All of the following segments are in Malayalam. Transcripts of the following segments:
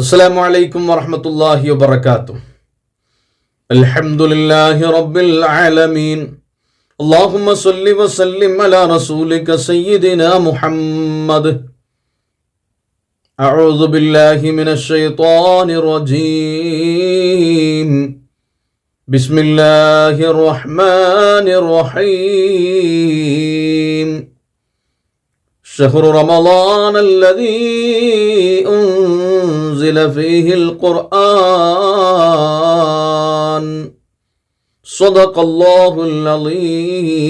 السلام عليكم ورحمة الله وبركاته. الحمد لله رب العالمين. اللهم صل وسلم على رسولك سيدنا محمد. أعوذ بالله من الشيطان الرجيم. بسم الله الرحمن الرحيم. شهر رمضان الذي أنزل فيه القرآن. صدق الله العظيم.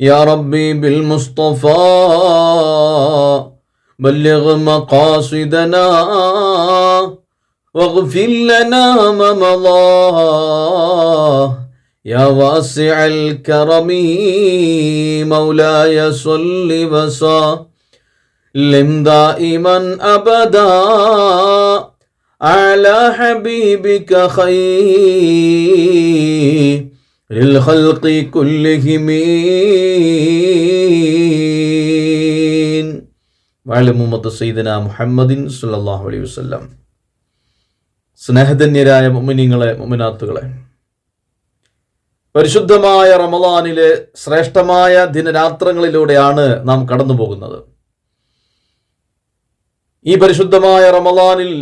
يا ربي بالمصطفى بلغ مقاصدنا واغفر لنا ما مضى يا واسع الكرم مولاي صل وسلم. دائما ابدا على حبيبك خير للخلق كلهم وعلى محمد سيدنا محمد صلى الله عليه وسلم സ്നേഹധന്യരായ മുമിനിങ്ങളെ മുമിനാത്തുകളെ പരിശുദ്ധമായ റമദാനിലെ ശ്രേഷ്ഠമായ ദിനരാത്രങ്ങളിലൂടെയാണ് നാം കടന്നു പോകുന്നത് ഈ പരിശുദ്ധമായ റമദാനിൽ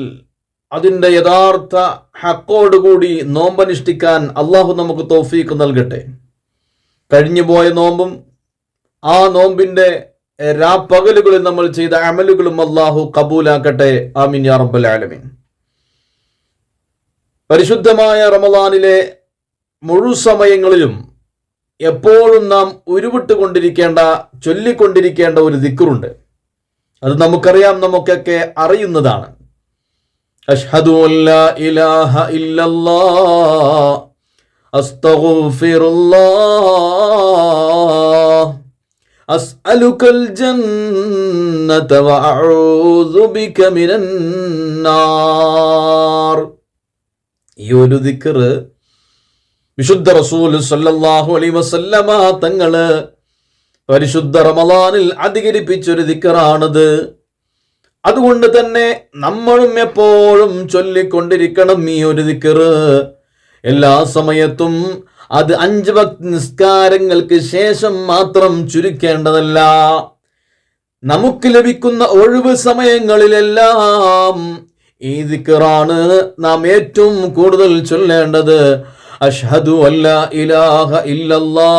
അതിന്റെ യഥാർത്ഥ ഹക്കോടുകൂടി നോമ്പനുഷ്ഠിക്കാൻ അള്ളാഹു നമുക്ക് തോഫീക്ക് നൽകട്ടെ. കഴിഞ്ഞുപോയ നോമ്പും ആ നോമ്പിന്റെ രാപ്പകലുകളിൽ നമ്മൾ ചെയ്ത അമലുകളും അള്ളാഹു കബൂലാക്കട്ടെ. ആമിൻ യാ റബ്ബൽ ആലമീൻ. പരിശുദ്ധമായ റമദാനിലെ മുഴുസമയങ്ങളിലും എപ്പോഴും നാം ഉരുവിട്ടുകൊണ്ടിരിക്കേണ്ട ചൊല്ലിക്കൊണ്ടിരിക്കേണ്ട ഒരു ദിക്കറുണ്ട് അത് നമുക്കറിയാം നമുക്കൊക്കെ അറിയുന്നതാണ്. അഷ്ഹദു ഇലാഹ ഇല്ലല്ലാഹ് അസ്തഗ്ഫിറുല്ലാഹ് അസ്അലുക്കൽ ജന്നത വഅഊദു ബിക മിനന്നാർ നാർ. ഈ ഒരു വിശുദ്ധ റസൂൽ സല്ലല്ലാഹു അലൈഹി വസല്ലമ തങ്ങൾ പരിശുദ്ധ റമലാനിൽ അധികരിപ്പിച്ചൊരു ദിക്കറാണത്. അതുകൊണ്ട് തന്നെ നമ്മളും എപ്പോഴും ചൊല്ലിക്കൊണ്ടിരിക്കണം ഈ ഒരു ദിക്കറ്. എല്ലാ സമയത്തും അത് അഞ്ച് ഭക്തി നിസ്കാരങ്ങൾക്ക് ശേഷം മാത്രം ചുരുക്കേണ്ടതല്ല. നമുക്ക് ലഭിക്കുന്ന ഒഴിവ് സമയങ്ങളിലെല്ലാം ഈ ദിക്കറാണ് നാം ഏറ്റവും കൂടുതൽ ചൊല്ലേണ്ടത്. അഷ്ഹദു അല്ല ഇലാഹ ഇല്ലല്ലാ.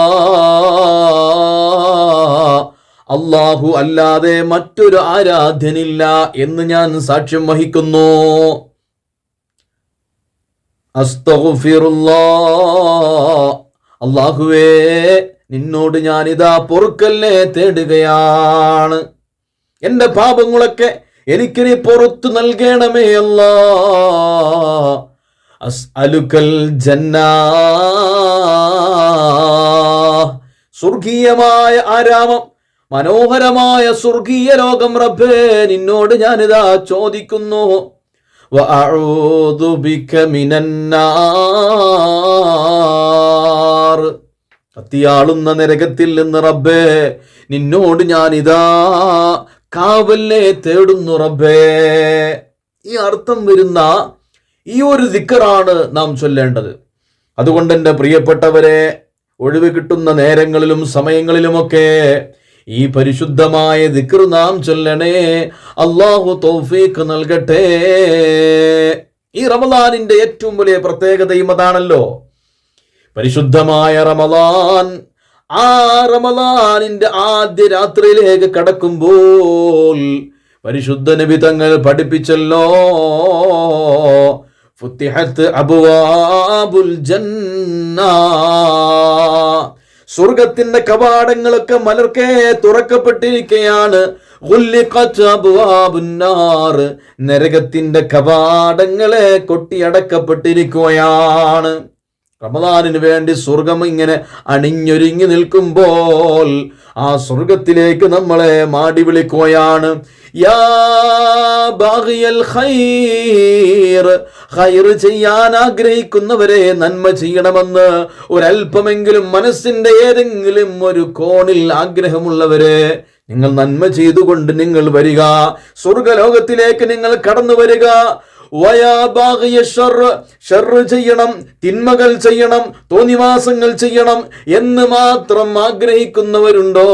അള്ളാഹു അല്ലാതെ മറ്റൊരു ആരാധ്യനില്ല എന്ന് ഞാൻ സാക്ഷ്യം വഹിക്കുന്നു. അള്ളാഹുവേ നിന്നോട് ഞാൻ ഞാനിതാ പൊറുക്കല്ലേ തേടുകയാണ്. എന്റെ പാപങ്ങളൊക്കെ എനിക്കിനി പുറത്തു നൽകണമേ അല്ലാ. അസ്അലുക്കൽ ജന്ന. സ്വർഗീയമായ ആരാമം മനോഹരമായ സ്വർഗീയ ലോകം റബ്ബേ നിന്നോട് ഞാനിതാ ചോദിക്കുന്നു. കത്തിയാളുന്ന നരകത്തിൽ നിന്ന് റബ്ബേ നിന്നോട് ഞാനിതാ കാവല്ലേ തേടുന്നു റബ്ബേ. ഈ അർത്ഥം വരുന്ന ഈ ഒരു ദിക്കറാണ് നാം ചൊല്ലേണ്ടത്. അതുകൊണ്ട് എന്റെ പ്രിയപ്പെട്ടവരെ ഒഴിവ് കിട്ടുന്ന നേരങ്ങളിലും സമയങ്ങളിലുമൊക്കെ ഈ പരിശുദ്ധമായ ദിക്കർ നാം ചൊല്ലണേ. അള്ളാഹു തോഫീക്ക് നൽകട്ടെ. ഈ റമദാനിന്റെ ഏറ്റവും വലിയ പ്രത്യേകതയും അതാണല്ലോ. പരിശുദ്ധമായ റമദാൻ. ആ റമദാനിന്റെ ആദ്യ രാത്രിയിലേക്ക് കടക്കുമ്പോൾ പരിശുദ്ധ നബി തങ്ങൾ പഠിപ്പിച്ചല്ലോ. ഫുത്തിഹത്ത് അബുവാബുൽ ജന്ന. സ്വർഗത്തിന്റെ കവാടങ്ങളൊക്കെ മലർക്കെ തുറക്കപ്പെട്ടിരിക്കുകയാണ്. നരകത്തിന്റെ കവാടങ്ങളെ കൊട്ടിയടക്കപ്പെട്ടിരിക്കുകയാണ്. റമദാനിന് വേണ്ടി സ്വർഗം ഇങ്ങനെ അണിഞ്ഞൊരുങ്ങി നിൽക്കുമ്പോൾ ആ സ്വർഗത്തിലേക്ക് നമ്മളെ മാടി വിളിക്കുകയാണ്. ചെയ്യാൻ ആഗ്രഹിക്കുന്നവരെ നന്മ ചെയ്യണമെന്ന് ഒരല്പമെങ്കിലും മനസ്സിന്റെ ഏതെങ്കിലും ഒരു കോണിൽ ആഗ്രഹമുള്ളവരെ നിങ്ങൾ നന്മ ചെയ്തുകൊണ്ട് നിങ്ങൾ വരിക. സ്വർഗലോകത്തിലേക്ക് നിങ്ങൾ കടന്നു വരിക. ചെയ്യണം തിന്മകൾ ചെയ്യണം തോന്നിവാസങ്ങൾ ചെയ്യണം എന്ന് മാത്രം ആഗ്രഹിക്കുന്നവരുണ്ടോ?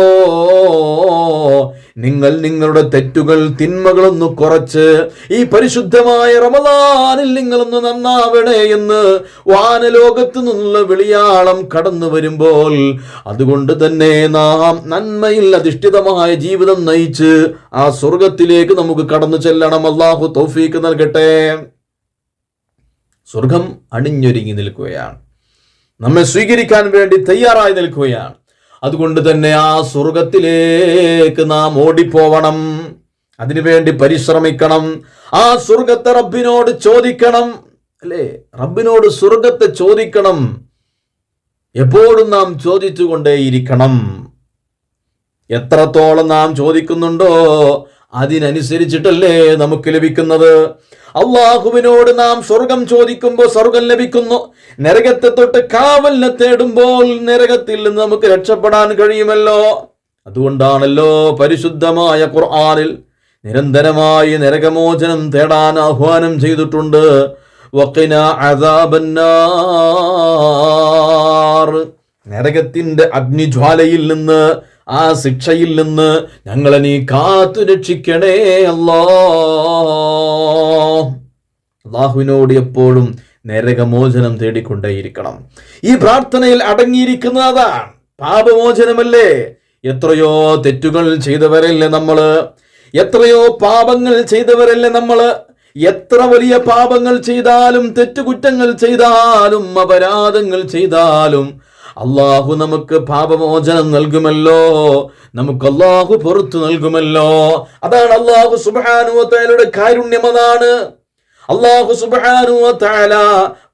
നിങ്ങൾ നിങ്ങളുടെ തെറ്റുകൾ തിന്മകളൊന്ന് കുറച്ച് ഈ പരിശുദ്ധമായ റമദാനിൽ നിങ്ങളൊന്ന് നന്നാവണേ എന്ന് വാനലോകത്തു നിന്നുള്ള വിളിയാളം കടന്നു വരുമ്പോൾ അതുകൊണ്ട് തന്നെ നാം നന്മയിൽ അധിഷ്ഠിതമായ ജീവിതം നയിച്ച് ആ സ്വർഗത്തിലേക്ക് നമുക്ക് കടന്നു ചെല്ലണം. അള്ളാഹു തൗഫീക്ക് നൽകട്ടെ. സ്വർഗം അണിഞ്ഞൊരുങ്ങി നിൽക്കുകയാണ്. നമ്മെ സ്വീകരിക്കാൻ വേണ്ടി തയ്യാറായി നിൽക്കുകയാണ്. അതുകൊണ്ട് തന്നെ ആ സ്വർഗത്തിലേക്ക് നാം ഓടിപ്പോവണം. അതിനുവേണ്ടി പരിശ്രമിക്കണം. ആ സ്വർഗത്തെ റബ്ബിനോട് ചോദിക്കണം. അല്ലേ? റബ്ബിനോട് സ്വർഗത്തെ ചോദിക്കണം. എപ്പോഴും നാം ചോദിച്ചുകൊണ്ടേയിരിക്കണം. എത്രത്തോളം നാം ചോദിക്കുന്നുണ്ടോ അതിനനുസരിച്ചിട്ടല്ലേ നമുക്ക് ലഭിക്കുന്നത്. അള്ളാഹുവിനോട് നാം സ്വർഗം ചോദിക്കുമ്പോൾ സ്വർഗം ലഭിക്കുന്നു. നരകത്തെ തൊട്ട് കാവലിനെ തേടുമ്പോൾ നരകത്തിൽ നിന്ന് നമുക്ക് രക്ഷപ്പെടാൻ കഴിയുമല്ലോ. അതുകൊണ്ടാണല്ലോ പരിശുദ്ധമായ ഖുർആാനിൽ നിരന്തരമായി നരകമോചനം തേടാൻ ആഹ്വാനം ചെയ്തിട്ടുണ്ട്. നരകത്തിന്റെ അഗ്നിജ്വാലയിൽ നിന്ന് ആ ശിക്ഷയിൽ നിന്ന് ഞങ്ങളെ നീ കാത്തു രക്ഷിക്കണേ അല്ലാ അള്ളാഹുവിനോട് എപ്പോഴും നരകമോചനം തേടിക്കൊണ്ടേയിരിക്കണം. ഈ പ്രാർത്ഥനയിൽ അടങ്ങിയിരിക്കുന്നത് അതാണ് പാപമോചനമല്ലേ? എത്രയോ തെറ്റുകൾ ചെയ്തവരല്ലേ നമ്മൾ എത്രയോ പാപങ്ങൾ ചെയ്തവരല്ലേ നമ്മൾ എത്ര വലിയ പാപങ്ങൾ ചെയ്താലും തെറ്റുകുറ്റങ്ങൾ ചെയ്താലും അപരാധങ്ങൾ ചെയ്താലും അള്ളാഹു നമുക്ക് പാപമോചനം നൽകുമല്ലോ. നമുക്ക് അള്ളാഹു പുറത്തു നൽകുമല്ലോ. അതാണ് അള്ളാഹു സുബാനുവത്തയുടെ കാരുണ്യം. അതാണ് അള്ളാഹു സുബാനുല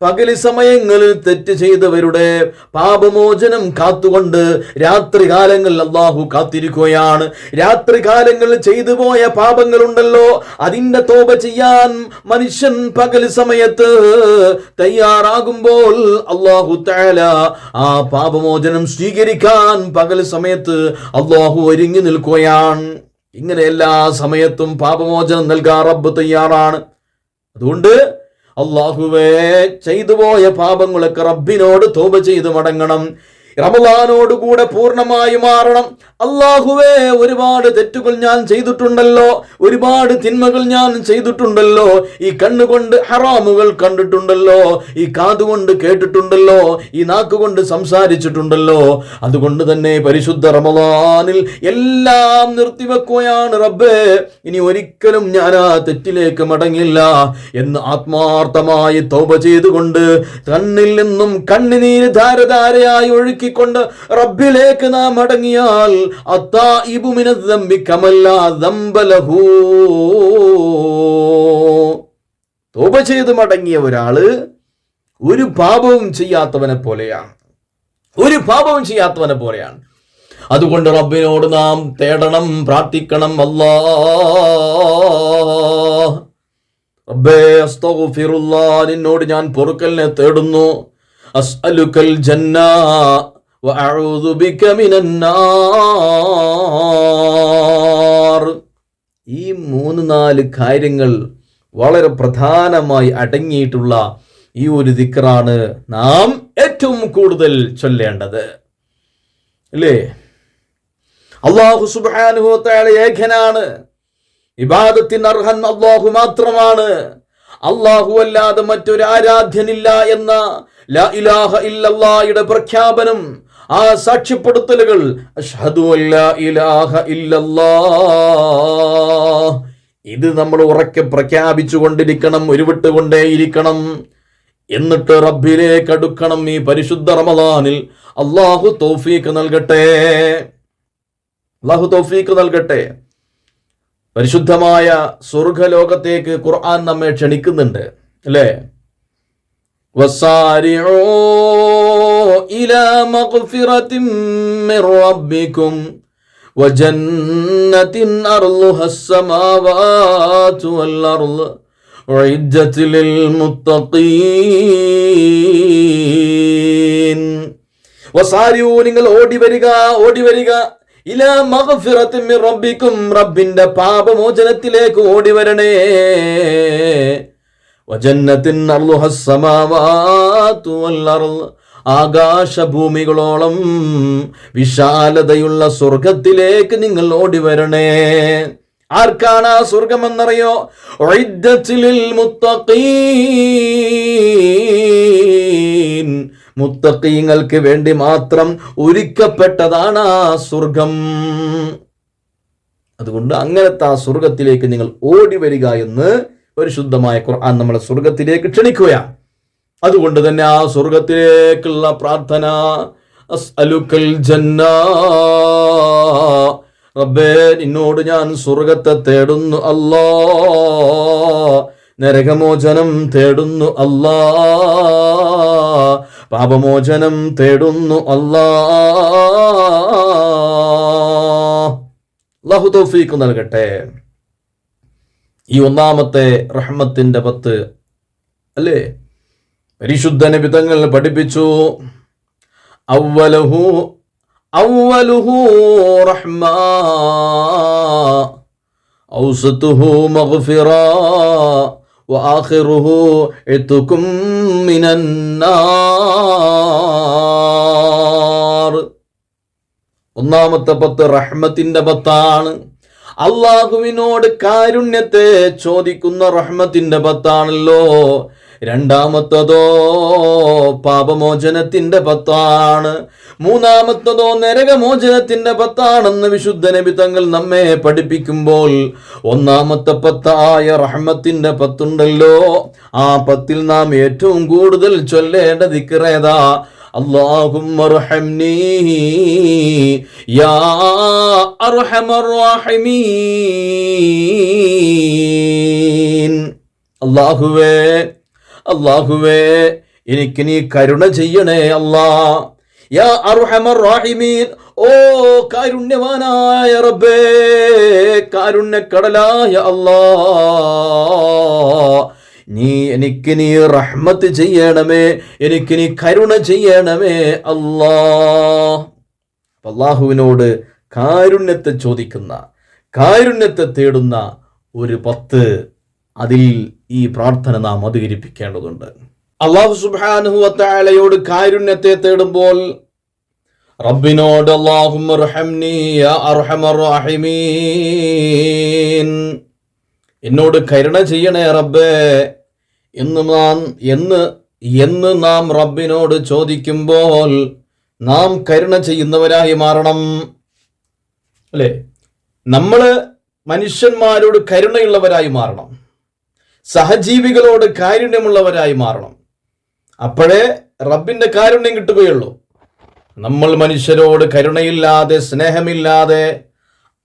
പകലി സമയങ്ങളിൽ തെറ്റ് ചെയ്തവരുടെ പാപമോചനം കാത്തുകൊണ്ട് രാത്രികാലങ്ങളിൽ അള്ളാഹു കാത്തിരിക്കുകയാണ്. രാത്രികാലങ്ങളിൽ ചെയ്തു പോയ പാപങ്ങളുണ്ടല്ലോ. അതിന്റെ തോപ ചെയ്യാൻ മനുഷ്യൻ പകൽ സമയത്ത് തയ്യാറാകുമ്പോൾ അള്ളാഹു താല ആ പാപമോചനം സ്വീകരിക്കാൻ പകൽ സമയത്ത് അള്ളാഹു ഒരുങ്ങി നിൽക്കുകയാണ്. ഇങ്ങനെ എല്ലാ സമയത്തും പാപമോചനം നൽകാൻ റബ്ബ് തയ്യാറാണ്. അതുകൊണ്ട് അള്ളാഹുവേ ചെയ്തു പോയ പാപങ്ങളൊക്കെ റബ്ബിനോട് തോപ ചെയ്ത് മടങ്ങണം. റമദാനോടുകൂടെ പൂർണമായി മാറണം. അള്ളാഹുവേ ഒരുപാട് തെറ്റുകൾ ഞാൻ ചെയ്തിട്ടുണ്ടല്ലോ. ഒരുപാട് തിന്മകൾ ഞാൻ ചെയ്തിട്ടുണ്ടല്ലോ. ഈ കണ്ണുകൊണ്ട് ഹറാമുകൾ കണ്ടിട്ടുണ്ടല്ലോ. ഈ കാതുകൊണ്ട് കേട്ടിട്ടുണ്ടല്ലോ. ഈ നാക്കുകൊണ്ട് സംസാരിച്ചിട്ടുണ്ടല്ലോ. അതുകൊണ്ട് തന്നെ പരിശുദ്ധ റമദാനിൽ എല്ലാം നിർത്തിവെക്കുകയാണ് റബ്ബേ. ഇനി ഒരിക്കലും ഞാൻ ആ തെറ്റിലേക്ക് മടങ്ങില്ല എന്ന് ആത്മാർത്ഥമായി തോപ ചെയ്തുകൊണ്ട് കണ്ണിൽ നിന്നും കണ്ണിനീര് ധാരധാരയായി ഒഴുക്കിക്കൊണ്ട് റബ്ബിലേക്ക് നാം അടങ്ങിയാൽ തൗബ ചെയ്ത് മടങ്ങിയ ഒരാൾ ഒരു പാപവും ചെയ്യാത്തവനെ പോലെയാണ്. ഒരു പാപവും ചെയ്യാത്തവനെ പോലെയാണ്. അതുകൊണ്ട് റബ്ബിനോട് നാം തേടണം പ്രാർത്ഥിക്കണം അല്ലാ. റബ്ബേ നിന്നോട് ഞാൻ പൊറുക്കലിനെ തേടുന്നു. അസ്അലുക്കൽ ജന്ന. ഈ മൂന്ന് നാല് കാര്യങ്ങൾ വളരെ പ്രധാനമായി അടങ്ങിയിട്ടുള്ള ഈ ഒരു ദിക്റാണ് നാം ഏറ്റവും കൂടുതൽ ചൊല്ലേണ്ടത്. അല്ലേ? അള്ളാഹു സുബാനുഭവത്തയാളെ ഏകനാണ്. വിവാദത്തിന് അർഹൻ അള്ളാഹു മാത്രമാണ്. അള്ളാഹു അല്ലാതെ മറ്റൊരു ആരാധ്യനില്ല എന്ന ലാ ഇലാഹ ഇല്ലല്ലായുടെ പ്രഖ്യാപനം ആ സാക്ഷ്യപ്പെടുത്തലുകൾ ഇത് നമ്മൾ ഉറക്കെ പ്രഖ്യാപിച്ചു കൊണ്ടിരിക്കണം ഉരുവിട്ടുകൊണ്ടേയിരിക്കണം. എന്നിട്ട് റബ്ബിലേക്ക് അടുക്കണം ഈ പരിശുദ്ധ റമദാനിൽ. അള്ളാഹു തോഫീക്ക് നൽകട്ടെ. അള്ളാഹു തോഫീക്ക് നൽകട്ടെ. പരിശുദ്ധമായ സ്വർഗലോകത്തേക്ക് ഖുർആൻ നമ്മെ ക്ഷണിക്കുന്നുണ്ട് അല്ലേ? وسارعوا إلى مغفرة من ربكم وجنة أرضها السماوات والأرض أعدت للمتقين വസാരിയൂ നിങ്ങൾ ഓടി വരിക ഓടി വരിക ഇല മഗ്ഫിറത്തിൻ മിർ റബ്ബിക്കും റബ്ബിന്റെ പാപമോചനത്തിലേക്ക് ഓടി വരണേ ആകാശഭൂമികളോളം വിശാലതയുള്ള സ്വർഗത്തിലേക്ക് നിങ്ങൾ ഓടി വരണേ ആർക്കാണ് ആ സ്വർഗമെന്നറിയോ മുത്തക്കീങ്ങൾക്ക് വേണ്ടി മാത്രം ഒരുക്കപ്പെട്ടതാണ് ആ സ്വർഗം അതുകൊണ്ട് അങ്ങനത്തെ ആ സ്വർഗത്തിലേക്ക് നിങ്ങൾ ഓടി വരിക എന്ന് പരിശുദ്ധമായ ഖുർആൻ നമ്മളെ സ്വർഗത്തിലേക്ക് ക്ഷണിക്കുകയാണ്. അതുകൊണ്ട് തന്നെ ആ സ്വർഗത്തിലേക്കുള്ള പ്രാർത്ഥന അസ്അലുക്കൽ ജന്ന റബ്ബേ നിന്നോട് ഞാൻ സ്വർഗത്തെ തേടുന്നു അല്ലാ നരകമോചനം തേടുന്നു അല്ലാ പാപമോചനം തേടുന്നു അല്ലാ. അല്ലാഹു തൗഫീഖ് നൽകട്ടെ. ഈ ഒന്നാമത്തെ റഹ്മത്തിന്റെ പത്ത് അല്ലേ പരിശുദ്ധ നബി തങ്ങൾ പഠിപ്പിച്ചു അവലഹു അവലുഹു റഹ്മ ഔസതുഹു മഗ്ഫിറ وآخره عتكم من النار ഒന്നാമത്തെ പത്ത് റഹ്മത്തിന്റെ പത്താണ് അള്ളാഹുവിനോട് കാരുണ്യത്തെ ചോദിക്കുന്ന റഹ്മത്തിന്റെ പത്താണല്ലോ. രണ്ടാമത്തതോ പാപമോചനത്തിന്റെ പത്താണ്. മൂന്നാമത്തതോ നരകമോചനത്തിന്റെ പത്താണെന്ന് വിശുദ്ധ നബി തങ്ങൾ നമ്മെ പഠിപ്പിക്കുമ്പോൾ ഒന്നാമത്തെ പത്തായ റഹ്മത്തിന്റെ പത്തുണ്ടല്ലോ. ആ പത്തിൽ നാം ഏറ്റവും കൂടുതൽ ചൊല്ലേണ്ട ദിക്റേതാ അള്ളാഹുവേ അള്ളാഹുവേ എനിക്ക് നീ കരുണ ചെയ്യണേ അല്ലാ. യാ അർഹമർ റാഹിമീൻ ഓ കാരുണ്യവാനായ റബ്ബേ കാരുണ്യക്കടലായ അല്ലാ. നീ എനിക്ക് നീ റഹ്മത്ത് ചെയ്യണമേ എനിക്ക് നീ കരുണ ചെയ്യണമേ അല്ലാ. അള്ളാഹുവിനോട് കാരുണ്യത്തെ ചോദിക്കുന്ന കാരുണ്യത്തെ തേടുന്ന ഒരു പത്ത് അതിൽ ഈ പ്രാർത്ഥന നാം അധികരിപ്പിക്കേണ്ടതുണ്ട്. അള്ളാഹു സുബാനുഹുവത്തായാലയോട് കാരുണ്യത്തെ തേടുമ്പോൾ റബ്ബിനോട് എന്നോട് കരുണ ചെയ്യണേ റബ്ബേ. എന്ന് നാം എന്ന് എന്ന് നാം റബ്ബിനോട് ചോദിക്കുമ്പോൾ നാം കരുണ ചെയ്യുന്നവരായി മാറണം. അല്ലേ? നമ്മൾ മനുഷ്യന്മാരോട് കരുണയുള്ളവരായി മാറണം. സഹജീവികളോട് കാരുണ്യമുള്ളവരായി മാറണം. അപ്പോഴേ റബ്ബിന്റെ കാരുണ്യം കിട്ടുകയുള്ളൂ. നമ്മൾ മനുഷ്യരോട് കരുണയില്ലാതെ സ്നേഹമില്ലാതെ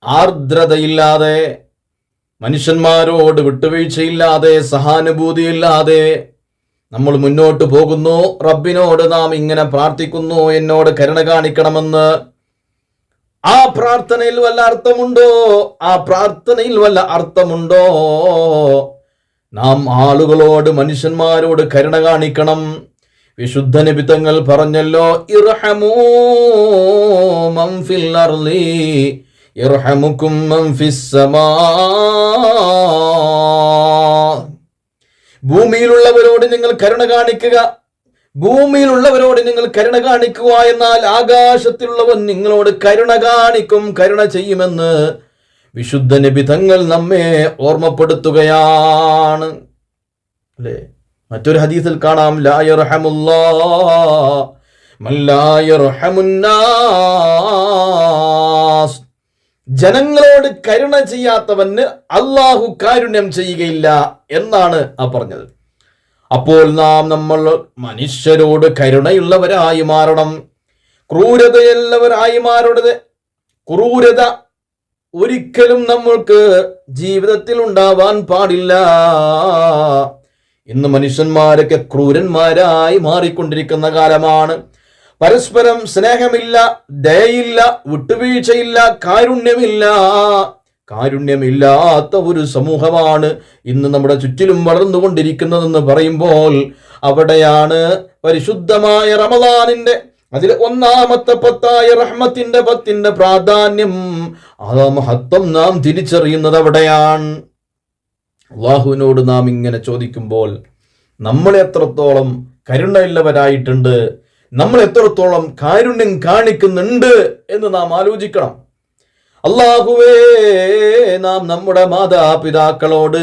ആർദ്രതയില്ലാതെ മനുഷ്യന്മാരോട് വിട്ടുവീഴ്ചയില്ലാതെ സഹാനുഭൂതിയില്ലാതെ നമ്മൾ മുന്നോട്ട് പോകുന്നു. റബ്ബിനോട് നാം ഇങ്ങനെ പ്രാർത്ഥിക്കുന്നു. എന്നോട് കരുണ കാണിക്കണമെന്ന്. ആ പ്രാർത്ഥനയിൽ വല്ല അർത്ഥമുണ്ടോ? ആ പ്രാർത്ഥനയിൽ വല്ല അർത്ഥമുണ്ടോ? നാം ആളുകളോട് മനുഷ്യന്മാരോട് കരുണ കാണിക്കണം. വിശുദ്ധ നിബിത്തങ്ങൾ പറഞ്ഞല്ലോ അർളി ഇർഹമുക്കും ഭൂമിയിലുള്ളവരോട് നിങ്ങൾ കരുണ കാണിക്കുക. ഭൂമിയിലുള്ളവരോട് നിങ്ങൾ കരുണ കാണിക്കുക എന്നാൽ ആകാശത്തിലുള്ളവൻ നിങ്ങളോട് കരുണ കാണിക്കും കരുണ ചെയ്യുമെന്ന് വിശുദ്ധ നിബിധങ്ങൾ നമ്മെ ഓർമ്മപ്പെടുത്തുകയാണ്. അല്ലേ? മറ്റൊരു ഹദീസിൽ കാണാം ലായർഹമുല്ലാ മല്ലായർഹമുന്നാസ് ജനങ്ങളോട് കരുണ ചെയ്യാത്തവന് അള്ളാഹു കാരുണ്യം ചെയ്യുകയില്ല എന്നാണ് ആ പറഞ്ഞത്. അപ്പോൾ നാം നമ്മൾ മനുഷ്യരോട് കരുണയുള്ളവരായി മാറണം. ക്രൂരതയുള്ളവരായി മാറരുത്. ക്രൂരത ഒരിക്കലും നമ്മൾക്ക് ജീവിതത്തിൽ ഉണ്ടാവാൻ പാടില്ല. ഇന്ന് മനുഷ്യന്മാരൊക്കെ ക്രൂരന്മാരായി മാറിക്കൊണ്ടിരിക്കുന്ന കാലമാണ്. പരസ്പരം സ്നേഹമില്ല ദയയില്ല വിട്ടുവീഴ്ചയില്ല കാരുണ്യമില്ല. കാരുണ്യമില്ലാത്ത ഒരു സമൂഹമാണ് ഇന്ന് നമ്മുടെ ചുറ്റിലും വളർന്നുകൊണ്ടിരിക്കുന്നതെന്ന് പറയുമ്പോൾ അവിടെയാണ് പരിശുദ്ധമായ റമദാനിന്റെ അതിൽ ഒന്നാമത്തെ പത്തായ റഹ്മത്തിന്റെ പത്തിന്റെ പ്രാധാന്യം. ആ മഹത്വം നാം തിരിച്ചറിയുന്നത് അവിടെയാണ്. അള്ളാഹുവിനോട് നാം ഇങ്ങനെ ചോദിക്കുമ്പോൾ നമ്മൾ എത്രത്തോളം കരുണയുള്ളവരായിട്ടുണ്ട് നമ്മൾ എത്രത്തോളം കാരുണ്യം കാണിക്കുന്നുണ്ട് എന്ന് നാം ആലോചിക്കണം. അള്ളാഹുവേ നാം നമ്മുടെ മാതാപിതാക്കളോട്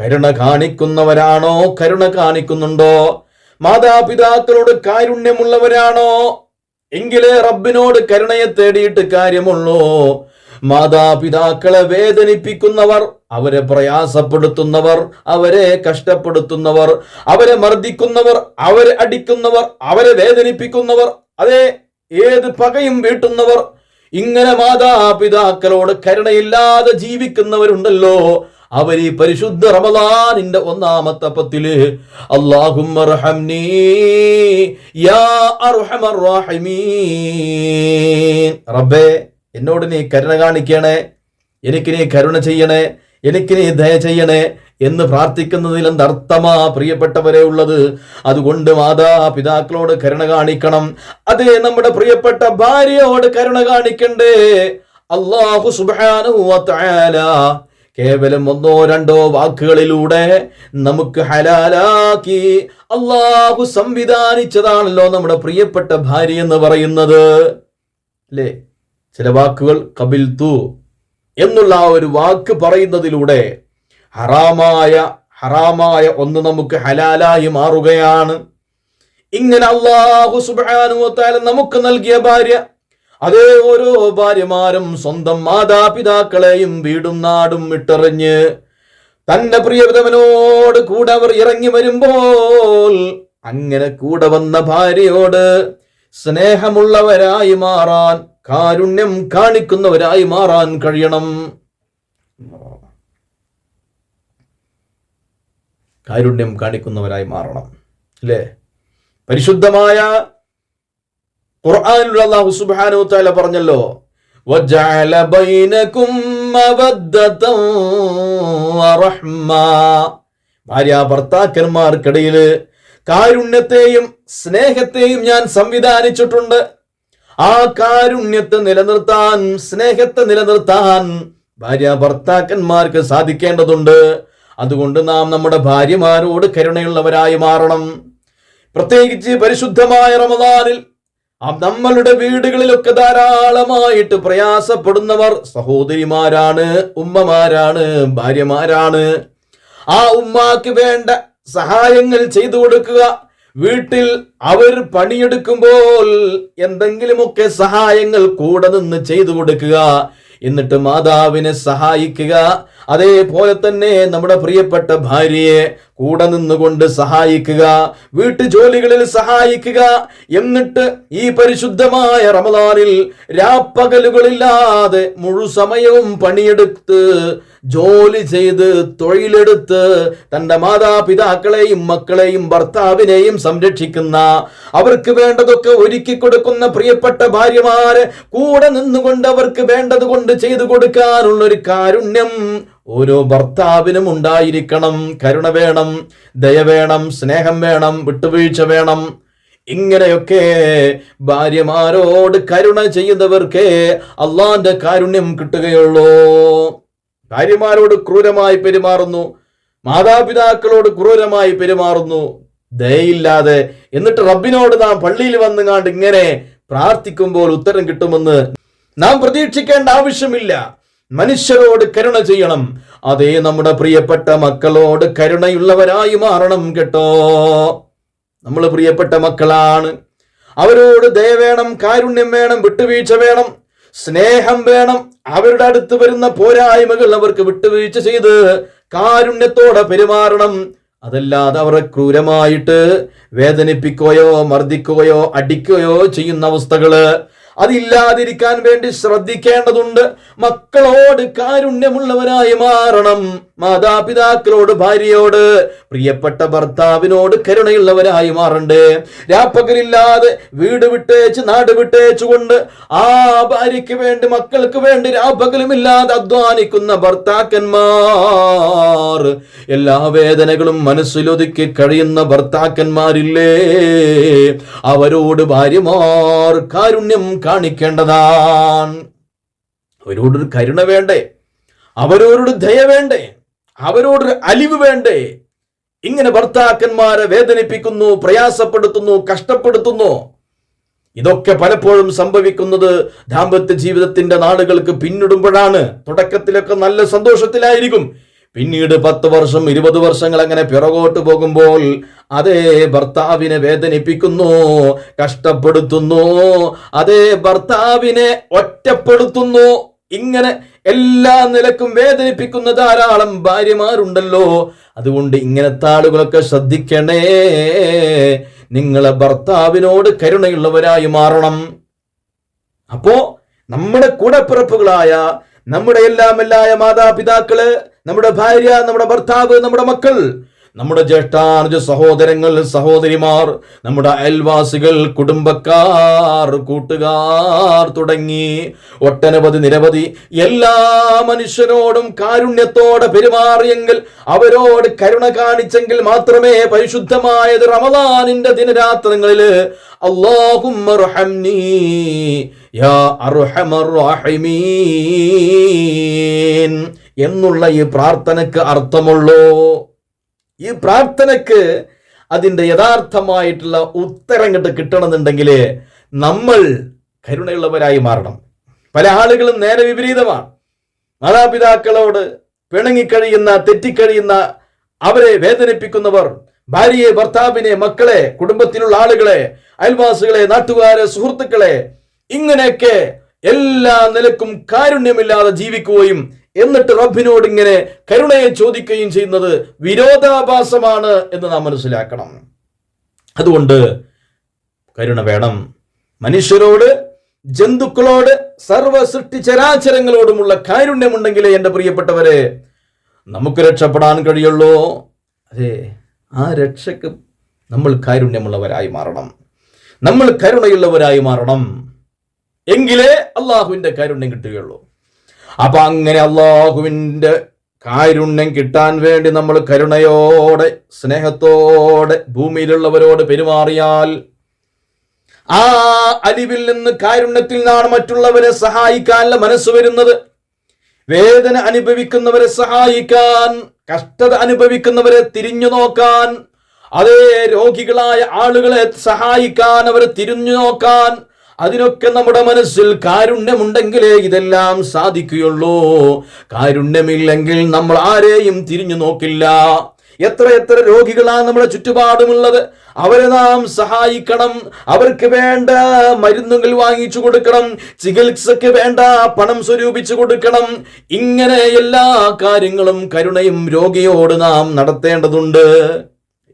കരുണ കാണിക്കുന്നവരാണോ? കരുണ കാണിക്കുന്നുണ്ടോ? മാതാപിതാക്കളോട് കാരുണ്യമുള്ളവരാണോ? എങ്കിലേ റബ്ബിനോട് കരുണയെ തേടിയിട്ട് കാര്യമുള്ളൂ. മാതാപിതാക്കളെ വേദനിപ്പിക്കുന്നവർ അവരെ പ്രയാസപ്പെടുത്തുന്നവർ അവരെ കഷ്ടപ്പെടുത്തുന്നവർ അവരെ മർദ്ദിക്കുന്നവർ അവരെ അടിക്കുന്നവർ അവരെ വേദനിപ്പിക്കുന്നവർ അതെ ഏത് പകയും വീട്ടുന്നവർ. ഇങ്ങനെ മാതാപിതാക്കളോട് കരുണയില്ലാതെ ജീവിക്കുന്നവരുണ്ടല്ലോ. അവർ ഈ പരിശുദ്ധ റമദാനിന്റെ ഒന്നാമത്തെ പത്തിൽ റഹീമീൻ. റബ്ബേ എന്നോട് നീ കരുണ കാണിക്കണേ എനിക്ക് നീ കരുണ ചെയ്യണേ എനിക്ക് നീ ദയ ചെയ്യണേ എന്ന് പ്രാർത്ഥിക്കുന്നതിൽ എന്തർത്ഥമാ പ്രിയപ്പെട്ടവരെ ഉള്ളത്? അതുകൊണ്ട് മാതാപിതാക്കളോട് കരുണ കാണിക്കണം. അതേ നമ്മുടെ പ്രിയപ്പെട്ട ഭാര്യയോട് കരുണ കാണിക്കണ്ടേ. അള്ളാഹു സുബ്ഹാനഹു വ കേവലം ഒന്നോ രണ്ടോ വാക്കുകളിലൂടെ നമുക്ക് ഹലാലാക്കി അള്ളാഹു സംവിധാനിച്ചതാണല്ലോ നമ്മുടെ പ്രിയപ്പെട്ട ഭാര്യ എന്ന് പറയുന്നത്. അല്ലേ ചില വാക്കുകൾ കബിൽ തു എന്നുള്ള ആ ഒരു വാക്ക് പറയുന്നതിലൂടെ ഹറാമായ ഹറാമായ ഒന്ന് നമുക്ക് ഹലാലായി മാറുകയാണ്. ഇങ്ങനെ അള്ളാഹു സുബാനുവത്താല നമുക്ക് നൽകിയ ഭാര്യ അതേ ഓരോ ഭാര്യമാരും സ്വന്തം മാതാപിതാക്കളെയും വീടും നാടും ഇട്ടെറിഞ്ഞ് തന്റെ പ്രിയതമനോട് കൂടെ അവർ ഇറങ്ങി വരുമ്പോൾ അങ്ങനെ കൂടെ വന്ന ഭാര്യയോട് സ്നേഹമുള്ളവരായി മാറാൻ കാരുണ്യം കാണിക്കുന്നവരായി മാറാൻ കഴിയണം. കാരുണ്യം കാണിക്കുന്നവരായി മാറണം. അല്ലേ? പരിശുദ്ധമായ ഖുർആനിലുള്ള പറഞ്ഞല്ലോ ഭാര്യ ഭർത്താക്കന്മാർക്കിടയിൽ കാരുണ്യത്തെയും സ്നേഹത്തെയും ഞാൻ സംവിധാനിച്ചിട്ടുണ്ട്. ആ കാരുണ്യത്തെ നിലനിർത്താൻ സ്നേഹത്തെ നിലനിർത്താൻ ഭാര്യ ഭർത്താക്കന്മാർക്ക് സാധിക്കേണ്ടതുണ്ട്. അതുകൊണ്ട് നാം നമ്മുടെ ഭാര്യമാരോട് കരുണയുള്ളവരായി മാറണം. പ്രത്യേകിച്ച് പരിശുദ്ധമായ റമദാനിൽ നമ്മളുടെ വീടുകളിലൊക്കെ ധാരാളമായിട്ട് പ്രയാസപ്പെടുന്നവർ സഹോദരിമാരാണ് ഉമ്മമാരാണ് ഭാര്യമാരാണ്. ആ ഉമ്മാക്ക് വേണ്ട സഹായങ്ങൾ ചെയ്തു കൊടുക്കുക വീട്ടിൽ അവർ പണിയെടുക്കുമ്പോൾ എന്തെങ്കിലുമൊക്കെ സഹായങ്ങൾ കൂടെ നിന്ന് ചെയ്തു കൊടുക്കുക. എന്നിട്ട് മാതാവിനെ സഹായിക്കുക. അതേപോലെ തന്നെ നമ്മുടെ പ്രിയപ്പെട്ട ഭാര്യയെ കൂടെ നിന്നുകൊണ്ട് സഹായിക്കുക വീട്ടുജോലികളിൽ സഹായിക്കുക എന്നിട്ട് ഈ പരിശുദ്ധമായ റമദാനിൽ രാപ്പകലുകളില്ലാതെ മുഴുസമയവും പണിയെടുത്ത് ജോലി ചെയ്ത് തൊഴിലെടുത്ത് തന്റെ മാതാപിതാക്കളെയും മക്കളെയും ഭർത്താവിനെയും സംരക്ഷിക്കുന്ന അവർക്ക് വേണ്ടതൊക്കെ ഒരുക്കി കൊടുക്കുന്ന പ്രിയപ്പെട്ട ഭാര്യമാരെ കൂടെ നിന്നുകൊണ്ട് അവർക്ക് വേണ്ടത് കൊണ്ട് ചെയ്തു കൊടുക്കാനുള്ളൊരു കാരുണ്യം ഓരോ ഭർത്താവിനും ഉണ്ടായിരിക്കണം കരുണ വേണം ദയ വേണം സ്നേഹം വേണം വിട്ടുവീഴ്ച വേണം. ഇങ്ങനെയൊക്കെ ഭാര്യമാരോട് കരുണ ചെയ്യുന്നവർക്കേ അള്ളാന്റെ കാരുണ്യം കിട്ടുകയുള്ളൂ. ഭാര്യമാരോട് ക്രൂരമായി പെരുമാറുന്നു മാതാപിതാക്കളോട് ക്രൂരമായി പെരുമാറുന്നു. ദയയില്ലാതെ എന്നിട്ട് റബ്ബിനോട് നാം പള്ളിയിൽ വന്നുകാണ്ട് ഇങ്ങനെ പ്രാർത്ഥിക്കുമ്പോൾ ഉത്തരം കിട്ടുമെന്ന് നാം പ്രതീക്ഷിക്കേണ്ട ആവശ്യമില്ല. മനുഷ്യരോട് കരുണ ചെയ്യണം. അതേ നമ്മുടെ പ്രിയപ്പെട്ട മക്കളോട് കരുണയുള്ളവരായി മാറണം കേട്ടോ. നമ്മൾ പ്രിയപ്പെട്ട മക്കളാണ്. അവരോട് ദയ വേണം കാരുണ്യം വേണം വിട്ടുവീഴ്ച വേണം സ്നേഹം വേണം. അവരുടെ അടുത്ത് വരുന്ന പോരായ്മകൾ അവർക്ക് വിട്ടുവീഴ്ച ചെയ്ത് കാരുണ്യത്തോടെ പെരുമാറണം. അതല്ലാതെ അവരെ ക്രൂരമായിട്ട് വേദനിപ്പിക്കുകയോ മർദ്ദിക്കുകയോ അടിക്കുകയോ ചെയ്യുന്ന അവസ്ഥകൾ അതില്ലാതിരിക്കാൻ വേണ്ടി ശ്രദ്ധിക്കേണ്ടതുണ്ട്. മക്കളോട് കാരുണ്യമുള്ളവരായി മാറണം. മാതാപിതാക്കളോട് ഭാര്യയോട് പ്രിയപ്പെട്ട ഭർത്താവിനോട് കരുണയുള്ളവരായി മാറണ്ടേ. രാപ്പകലില്ലാതെ വീട് വിട്ടേച്ച് നാട് വിട്ടേച്ചു കൊണ്ട് ആ ഭാര്യയ്ക്ക് വേണ്ടി മക്കൾക്ക് വേണ്ടി രാപ്പകലുമില്ലാതെ അധ്വാനിക്കുന്ന ഭർത്താക്കന്മാർ എല്ലാ വേദനകളും മനസ്സിലൊതുക്കി കഴിയുന്ന ഭർത്താക്കന്മാരില്ലേ? അവരോട് ഭാര്യമാർ കാരുണ്യം കാണിക്കേണ്ടതാണ് അവരോടൊരു കരുണ വേണ്ടേ? അവരോടൊരു ദയ വേണ്ടേ? അവരോടൊരു അലിവ് വേണ്ടേ? ഇങ്ങനെ ഭർത്താക്കന്മാരെ വേദനിപ്പിക്കുന്നു പ്രയാസപ്പെടുത്തുന്നു കഷ്ടപ്പെടുത്തുന്നു. ഇതൊക്കെ പലപ്പോഴും സംഭവിക്കുന്നത് ദാമ്പത്യ ജീവിതത്തിന്റെ നാളുകൾക്ക് പിന്നിടുമ്പോഴാണ്. തുടക്കത്തിലൊക്കെ നല്ല സന്തോഷത്തിലായിരിക്കും. പിന്നീട് പത്ത് വർഷം ഇരുപത് വർഷങ്ങൾ അങ്ങനെ പിറകോട്ട് പോകുമ്പോൾ അതേ ഭർത്താവിനെ വേദനിപ്പിക്കുന്നു കഷ്ടപ്പെടുത്തുന്നു. അതേ ഭർത്താവിനെ ഒറ്റപ്പെടുത്തുന്നു. ഇങ്ങനെ എല്ലാ നിലക്കും വേദനിപ്പിക്കുന്ന ധാരാളം ഭാര്യമാരുണ്ടല്ലോ. അതുകൊണ്ട് ഇങ്ങനത്തെ ആളുകളൊക്കെ ശ്രദ്ധിക്കണേ. നിങ്ങളെ ഭർത്താവിനോട് കരുണയുള്ളവരായി മാറണം. അപ്പോ നമ്മുടെ കൂടപ്പിറപ്പുകളായ നമ്മുടെ എല്ലാമെല്ലായ മാതാപിതാക്കൾ നമ്മുടെ ഭാര്യ നമ്മുടെ ഭർത്താവ് നമ്മുടെ മക്കൾ നമ്മുടെ ജ്യേഷ്ഠാനുജ സഹോദരങ്ങൾ സഹോദരിമാർ നമ്മുടെ അയൽവാസികൾ കുടുംബക്കാർ കൂട്ടുകാർ തുടങ്ങി ഒട്ടനവധി നിരവധി എല്ലാ മനുഷ്യരോടും കാരുണ്യത്തോടെ പെരുമാറിയെങ്കിൽ അവരോട് കരുണ കാണിച്ചെങ്കിൽ മാത്രമേ പരിശുദ്ധമായത് റമദാനിന്റെ ദിനരാത്രങ്ങളിൽ അള്ളാഹും യാ അർഹമർ എന്നുള്ള ഈ പ്രാർത്ഥനക്ക് അർത്ഥമുള്ളൂ? ഈ പ്രാർത്ഥനക്ക് അതിന്റെ യഥാർത്ഥമായിട്ടുള്ള ഉത്തരം കിട്ട് കിട്ടണമെന്നുണ്ടെങ്കിൽ നമ്മൾ കരുണയുള്ളവരായി മാറണം. പല ആളുകളും നേരെ വിപരീതമാണ്. മാതാപിതാക്കളോട് പിണങ്ങിക്കഴിയുന്ന തെറ്റിക്കഴിയുന്ന അവരെ വേദനിപ്പിക്കുന്നവർ ഭാര്യയെ ഭർത്താവിനെ മക്കളെ കുടുംബത്തിലുള്ള ആളുകളെ അയൽവാസികളെ നാട്ടുകാരെ സുഹൃത്തുക്കളെ ഇങ്ങനെയൊക്കെ എല്ലാ നിലക്കും കാരുണ്യമില്ലാതെ ജീവിക്കുകയും എന്നിട്ട് റബ്ബിനോട് ഇങ്ങനെ കരുണയെ ചോദിക്കുകയും ചെയ്യുന്നത് വിരോധാഭാസമാണ് എന്ന് നാം മനസ്സിലാക്കണം. അതുകൊണ്ട് കരുണ വേണം. മനുഷ്യരോട് ജന്തുക്കളോട് സർവ സൃഷ്ടിചരാചരങ്ങളോടുമുള്ള കാരുണ്യമുണ്ടെങ്കിലേ എന്റെ പ്രിയപ്പെട്ടവരെ നമുക്ക് രക്ഷപ്പെടാൻ കഴിയുള്ളൂ. അതെ ആ രക്ഷക്ക് നമ്മൾ കാരുണ്യമുള്ളവരായി മാറണം. നമ്മൾ കരുണയുള്ളവരായി മാറണം. എങ്കിലേ അള്ളാഹുവിന്റെ കാരുണ്യം കിട്ടുകയുള്ളൂ. അപ്പൊ അങ്ങനെ അള്ളാഹുവിന്റെ കാരുണ്യം കിട്ടാൻ വേണ്ടി നമ്മൾ കരുണയോടെ സ്നേഹത്തോടെ ഭൂമിയിലുള്ളവരോട് പെരുമാറിയാൽ ആ അലിവിൽ നിന്ന് കാരുണ്യത്തിൽ നിന്നാണ് മറ്റുള്ളവരെ സഹായിക്കാനുള്ള മനസ്സ് വരുന്നത്. വേദന അനുഭവിക്കുന്നവരെ സഹായിക്കാൻ കഷ്ടത അനുഭവിക്കുന്നവരെ തിരിഞ്ഞു നോക്കാൻ അതേ രോഗികളായ ആളുകളെ സഹായിക്കാൻ അവരെ തിരിഞ്ഞു നോക്കാൻ അതിനൊക്കെ നമ്മുടെ മനസ്സിൽ കാരുണ്യമുണ്ടെങ്കിലേ ഇതെല്ലാം സാധിക്കുകയുള്ളൂ. കാരുണ്യമില്ലെങ്കിൽ നമ്മൾ ആരെയും തിരിഞ്ഞു നോക്കില്ല. എത്ര എത്ര രോഗികളാണ് നമ്മുടെ ചുറ്റുപാടുമുള്ളത്. അവരെ നാം സഹായിക്കണം. അവർക്ക് വേണ്ട മരുന്നുകൾ വാങ്ങിച്ചു കൊടുക്കണം. ചികിത്സയ്ക്ക് വേണ്ട പണം സ്വരൂപിച്ചു കൊടുക്കണം. ഇങ്ങനെ എല്ലാ കാര്യങ്ങളും കരുണയും രോഗിയോട് നാം നടത്തേണ്ടതുണ്ട്.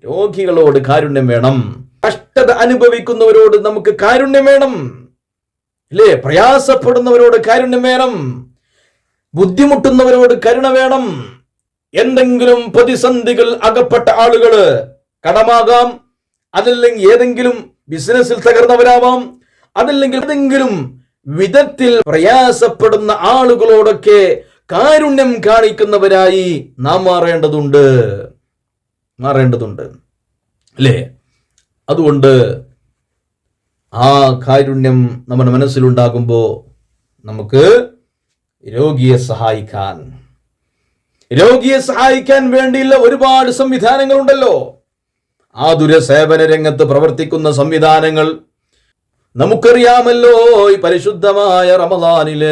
രോഗികളോട് കാരുണ്യം വേണം. കഷ്ടത അനുഭവിക്കുന്നവരോട് നമുക്ക് കാരുണ്യം വേണം. അല്ലേ പ്രയാസപ്പെടുന്നവരോട് കാരുണ്യം വേണം. ബുദ്ധിമുട്ടുന്നവരോട് കരുണ വേണം. എന്തെങ്കിലും പ്രതിസന്ധികൾ അകപ്പെട്ട ആളുകൾ കടമാകാം. അതല്ലെങ്കിൽ ഏതെങ്കിലും ബിസിനസ്സിൽ തകർന്നവരാവാം. അതല്ലെങ്കിൽ ഏതെങ്കിലും വിധത്തിൽ പ്രയാസപ്പെടുന്ന ആളുകളോടൊക്കെ കാരുണ്യം കാണിക്കുന്നവരായി നാം മാറേണ്ടതുണ്ട്. മാറേണ്ടതുണ്ട്. അല്ലേ അതുകൊണ്ട് ആ കാരുണ്യം നമ്മുടെ മനസ്സിലുണ്ടാകുമ്പോൾ നമുക്ക് രോഗിയെ സഹായിക്കാൻ. രോഗിയെ സഹായിക്കാൻ വേണ്ടിയുള്ള ഒരുപാട് സംവിധാനങ്ങളുണ്ടല്ലോ. ആതുര സേവന രംഗത്ത് പ്രവർത്തിക്കുന്ന സംവിധാനങ്ങൾ നമുക്കറിയാമല്ലോ ഈ പരിശുദ്ധമായ റമദാനിൽ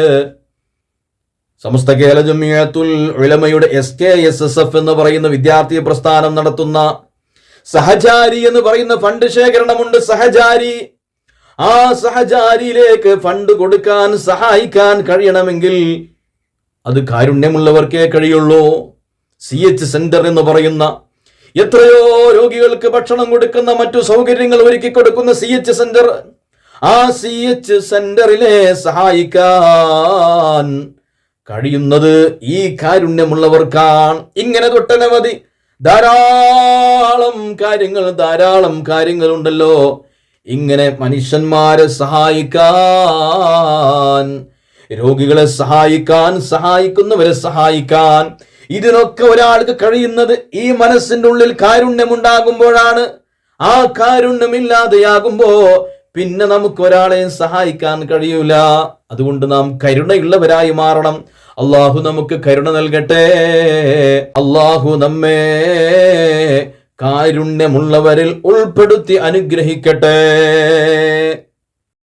Samastha Kerala Jamiyyathul ഉലമയുടെ S K S S F എന്ന് പറയുന്ന വിദ്യാർത്ഥി പ്രസ്ഥാനം നടത്തുന്ന സഹചാരി എന്ന് പറയുന്ന ഫണ്ട് ശേഖരണമുണ്ട് സഹചാരി ആ സഹചാരിയിലേക്ക് ഫണ്ട് കൊടുക്കാൻ സഹായിക്കാൻ കഴിയണമെങ്കിൽ അത് കാരുണ്യമുള്ളവർക്കേ കഴിയുള്ളൂ. സി എച്ച് സെന്റർ എന്ന് പറയുന്ന എത്രയോ രോഗികൾക്ക് ഭക്ഷണം കൊടുക്കുന്ന മറ്റു സൗകര്യങ്ങൾ ഒരുക്കി കൊടുക്കുന്ന സി എച്ച് സെന്റർ ആ സി എച്ച് സെന്ററിലെ സഹായിക്കാൻ കഴിയുന്നത് ഈ കാരുണ്യമുള്ളവർക്കാണ്. ഇങ്ങനെ തൊട്ടനവധി ധാരാളം കാര്യങ്ങൾ ധാരാളം കാര്യങ്ങളുണ്ടല്ലോ. ഇങ്ങനെ മനുഷ്യന്മാരെ സഹായിക്കാൻ രോഗികളെ സഹായിക്കാൻ സഹായിക്കുന്നവരെ സഹായിക്കാൻ ഇതിനൊക്കെ ഒരാൾക്ക് കഴിയുന്നത് ഈ മനസ്സിന്റെ ഉള്ളിൽ കാരുണ്യമുണ്ടാകുമ്പോഴാണ്. ആ കാരുണ്യമില്ലാതെയാകുമ്പോ പിന്നെ നമുക്ക് ഒരാളെയും സഹായിക്കാൻ കഴിയൂല. അതുകൊണ്ട് നാം കരുണയുള്ളവരായി മാറണം. അള്ളാഹു നമുക്ക് കരുണ നൽകട്ടെ. അള്ളാഹു നമ്മെ കാരുണ്യമുള്ളവരിൽ ഉൾപ്പെടുത്തി അനുഗ്രഹിക്കട്ടെ.